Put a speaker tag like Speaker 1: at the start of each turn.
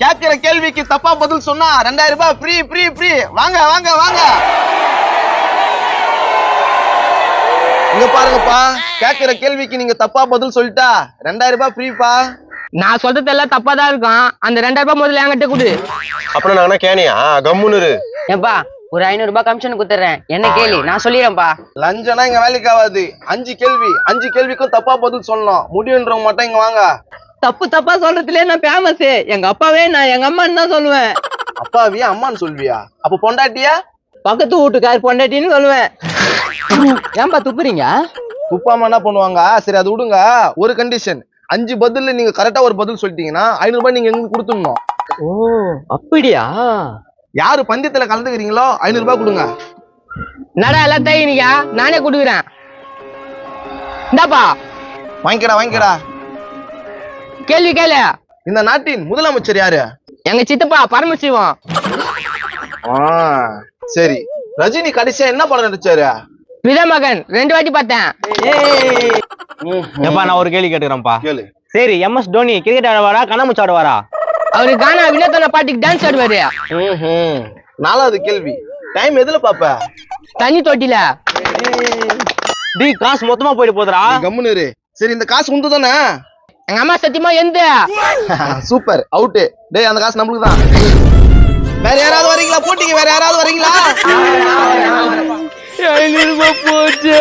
Speaker 1: கேட்கிற கேள்விக்கு தப்பா பதில் சொன்னா ரெண்டாயிரம் ரூபாய் ஃப்ரீ ஃப்ரீ ஃப்ரீ வாங்க வாங்க வாங்க. இங்க பாருங்கப்பா கேட்கிற கேள்விக்கு நீங்க தப்பா பதில் சொல்லிட்டா ரெண்டாயிரம் ரூபாய் ஃப்ரீப்பா
Speaker 2: நான் சொல்றது எல்லாம் தப்பா தான் இருக்கும். அந்த ரெண்டாயிரம் ரூபாய் முதல்ல என்கிட்ட கொடு.
Speaker 3: அப்புறம் நான் என்ன கேனியா? கம்முன்னு.
Speaker 2: ஏப்பா ஒரு ஐநூறு ரூபாய் கமிஷன் குத்துறேன் என்ன கேளு நான் சொல்லிடுறேன்ப்பா
Speaker 1: லஞ்சம்னா இங்க வேலைக்கு ஆகாது. அஞ்சு கேள்வி அஞ்சு கேள்விக்கும் தப்பா பதில் சொல்லணும். முடியுன்றவங்க மட்டும் இங்க வாங்க.
Speaker 2: தப்பு தப்பா சொல்றதுலயே நான் ஃபேமஸ் எங்க அப்பாவே நான் எங்க அம்மான்னு தான் சொல்லுவேன்.
Speaker 1: அப்பாவியா அம்மான்னு சொல்வியா அப்ப பொண்டாட்டியா?
Speaker 2: பக்கத்து வீட்டுக்கார் பொண்டாட்டின்னு சொல்லுவேன். ஏன்பா துப்புறீங்க?
Speaker 1: துப்பாம என்ன பண்ணுவாங்க? சரி அது விடுங்க. ஒரு கண்டிஷன் அஞ்சு பதில்ல நீங்க கரெக்டா ஒரு பதில் சொல்லிட்டீங்கன்னா ஐநூறு ரூபாய் நீங்க எங்களுக்கு கொடுத்துடணும்.
Speaker 2: ஓ அப்படியா?
Speaker 1: யாரு பந்தயத்துல கலந்துக்கிறீங்களோ ஐநூறு ரூபாய் கொடுங்க.
Speaker 2: நடா எல்லாம் தைனிக்கா நானே கொடுக்குறேன். இந்தாப்பா.
Speaker 1: வாங்கிக்கடா வாங்கிக்கடா.
Speaker 2: கேள்வி கேளு.
Speaker 1: இந்த நாட்டின் முதலமைச்சர் யாரு?
Speaker 2: எங்க சித்தப்பா பரமசிவம்.
Speaker 1: ஆ, சரி. ரஜினி கடைசியா என்ன படம் நடிச்சாரு?
Speaker 2: விதமகன் ரெண்டு வாட்டி பார்த்தேன்.
Speaker 4: ஏப்பா நான் ஒரு கேள்வி கேட்டுக்கிறேன்ப்பா.
Speaker 1: கேளு.
Speaker 4: சரி எம் எஸ் தோனி கிரிக்கெட் ஆடுவாரா கண்ணாமூச்சி ஆடுவாரா?
Speaker 2: அவரு கானா வினோதன பாட்டுக்கு டான்ஸ் ஆடுவாரு.
Speaker 1: நாலாவது கேள்வி. டைம் எதுல பாப்ப?
Speaker 2: தண்ணி தொட்டில.
Speaker 4: டீ காசு மொத்தமா போயிட்டு போதுடா
Speaker 1: நீ கம்முனு இரு. சரி இந்த காசு உண்டு தானே?
Speaker 2: எங்க அம்மா சத்தியமா எந்த?
Speaker 1: சூப்பர். அவுட்டு டேய் அந்த காசு நம்மளுக்கு தான். வேற யாராவது வரீங்களா? போட்டிங்க. வேற யாராவது வரீங்களா?
Speaker 2: ஐநூறு ரூபாய் போச்சு.